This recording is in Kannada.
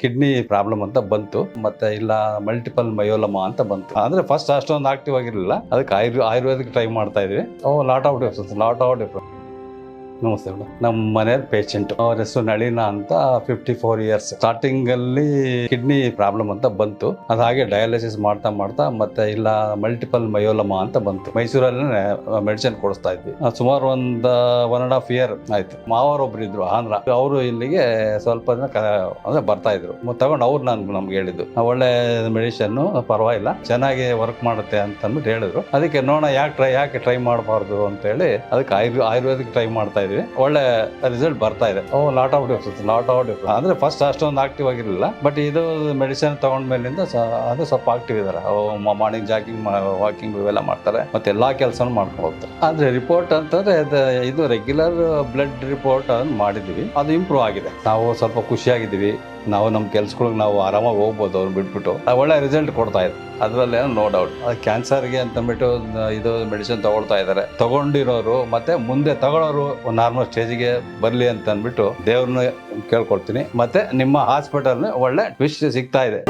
ಕಿಡ್ನಿ ಪ್ರಾಬ್ಲಮ್ ಅಂತ ಬಂತು. ಮತ್ತೆ ಇಲ್ಲ ಮಲ್ಟಿಪಲ್ ಮಯೋಲಮ ಅಂತ ಬಂತು. ಅಂದ್ರೆ ಫಸ್ಟ್ ಅಷ್ಟೊಂದು ಆಕ್ಟಿವ್ ಆಗಿರಲಿಲ್ಲ. ಅದಕ್ಕೆ ಆಯುರ್, ಆಯುರ್ವೇದಿಕ್ ಟ್ರೈ ಮಾಡ್ತಾ ಇದ್ವಿ. ಓ lot of difference lot of difference ನಮಸ್ತೆ ಮೇಡಮ್. ನಮ್ಮ ಮನೆಯ ಪೇಷಂಟ್ ಅವ್ರ ಹೆಸರು ನಳಿನ ಅಂತ ಫಿಫ್ಟಿ ಫೋರ್ ಇಯರ್ಸ್ ಸ್ಟಾರ್ಟಿಂಗ್ ಅಲ್ಲಿ ಕಿಡ್ನಿ ಪ್ರಾಬ್ಲಮ್ ಅಂತ ಬಂತು. ಅದ ಹಾಗೆ ಡಯಾಲಿಸಿಸ್ ಮಾಡ್ತಾ ಮಾಡ್ತಾ ಮತ್ತೆ ಇಲ್ಲ ಮಲ್ಟಿಪಲ್ ಮಯೋಲಮಾ ಅಂತ ಬಂತು. ಮೈಸೂರಲ್ಲೇ ಮೆಡಿಸಿನ್ ಕೊಡಿಸ್ತಾ ಇದ್ವಿ. ಸುಮಾರು ಒಂದು ಒನ್ ಅಂಡ್ ಹಾಫ್ ಇಯರ್ ಆಯ್ತು. ಮಾವರೊಬ್ರು ಇದ್ರು, ಆಂಧ್ರ. ಅವರು ಇಲ್ಲಿಗೆ ಸ್ವಲ್ಪ ದಿನ ಅಂದ್ರೆ ಬರ್ತಾ ಇದ್ರು. ತಗೊಂಡು ಅವ್ರು ನಾನು, ನಮ್ಗೆ ಹೇಳಿದ್ದು ಒಳ್ಳೆ ಮೆಡಿಸಿನ್ ಪರವಾಗಿಲ್ಲ. ಚೆನ್ನಾಗಿ ವರ್ಕ್ ಮಾಡುತ್ತೆ ಅಂತ ಅಂದ್ಬಿಟ್ಟು ಹೇಳಿದ್ರು. ಅದಕ್ಕೆ ನೋಡೋಣ ಯಾಕೆ ಟ್ರೈ ಯಾಕೆ ಟ್ರೈ ಮಾಡಬಾರ್ದು ಅಂತ ಹೇಳಿ, ಅದಕ್ಕೆ ಆಯುರ್, ಆಯುರ್ವೇದಿಕ್ ಟ್ರೈ ಮಾಡ್ತಾ ಇದ್ವಿ ಒಳ್ಳೆ ರಿಸಲ್ಟ್ ಬರ್ತಾ ಇದೆ. Lot of difference lot of difference ಅಂದ್ರೆ ಫಸ್ಟ್ ಅಷ್ಟೊಂದು ಆಕ್ಟಿವ್ ಆಗಿರಲಿಲ್ಲ. ಬಟ್ ಇದು ಮೆಡಿಸಿನ್ ತಗೊಂಡ ಮೇಲಿಂದ ಅದು ಸ್ವಲ್ಪ ಆಕ್ಟಿವ್ ಇದಾರೆ. ಮಾರ್ನಿಂಗ್ ಜಾಗಿಂಗ್ ವಾಕಿಂಗ್ ಇವೆಲ್ಲ ಮಾಡ್ತಾರೆ. ಮತ್ತೆ ಎಲ್ಲಾ ಕೆಲಸನೂ ಮಾಡ್ಕೊಂಡು ಹೋಗ್ತಾರೆ. ಆದ್ರೆ ರಿಪೋರ್ಟ್ ಅಂತಂದ್ರೆ ಇದು ರೆಗ್ಯುಲರ್ ಬ್ಲಡ್ ರಿಪೋರ್ಟ್ ಮಾಡಿದ್ವಿ ಅದು ಇಂಪ್ರೂವ್ ಆಗಿದೆ. ನಾವು ಸ್ವಲ್ಪ ಖುಷಿಯಾಗಿದ್ದೀವಿ. ನಾವು ನಮ್ಮ ಕೆಲ್ಸಗಳಿಗೆ ನಾವು ಆರಾಮಾಗಿ ಹೋಗ್ಬೋದು ಅವ್ರು ಬಿಟ್ಬಿಟ್ಟು. ಒಳ್ಳೆ ರಿಸಲ್ಟ್ ಕೊಡ್ತಾ ಇದೆ ಅದರಲ್ಲೇನೋ ನೋ ಡೌಟ್ ಕ್ಯಾನ್ಸರ್ಗೆ ಅಂತಂದ್ಬಿಟ್ಟು ಇದು ಮೆಡಿಸಿನ್ ತಗೊಳ್ತಾ ಇದ್ದಾರೆ ತಗೊಂಡಿರೋರು ಮತ್ತೆ ಮುಂದೆ ತಗೊಳ್ಳೋರು ನಾರ್ಮಲ್ ಸ್ಟೇಜ್ಗೆ ಬರಲಿ ಅಂತ ಅಂದ್ಬಿಟ್ಟು ದೇವ್ರನ್ನ ಕೇಳ್ಕೊಳ್ತೀನಿ. ಮತ್ತೆ ನಿಮ್ಮ ಹಾಸ್ಪಿಟಲ್ನ ಒಳ್ಳೆ ಟ್ವಿಸ್ಟ್ ಸಿಗ್ತಾ ಇದೆ.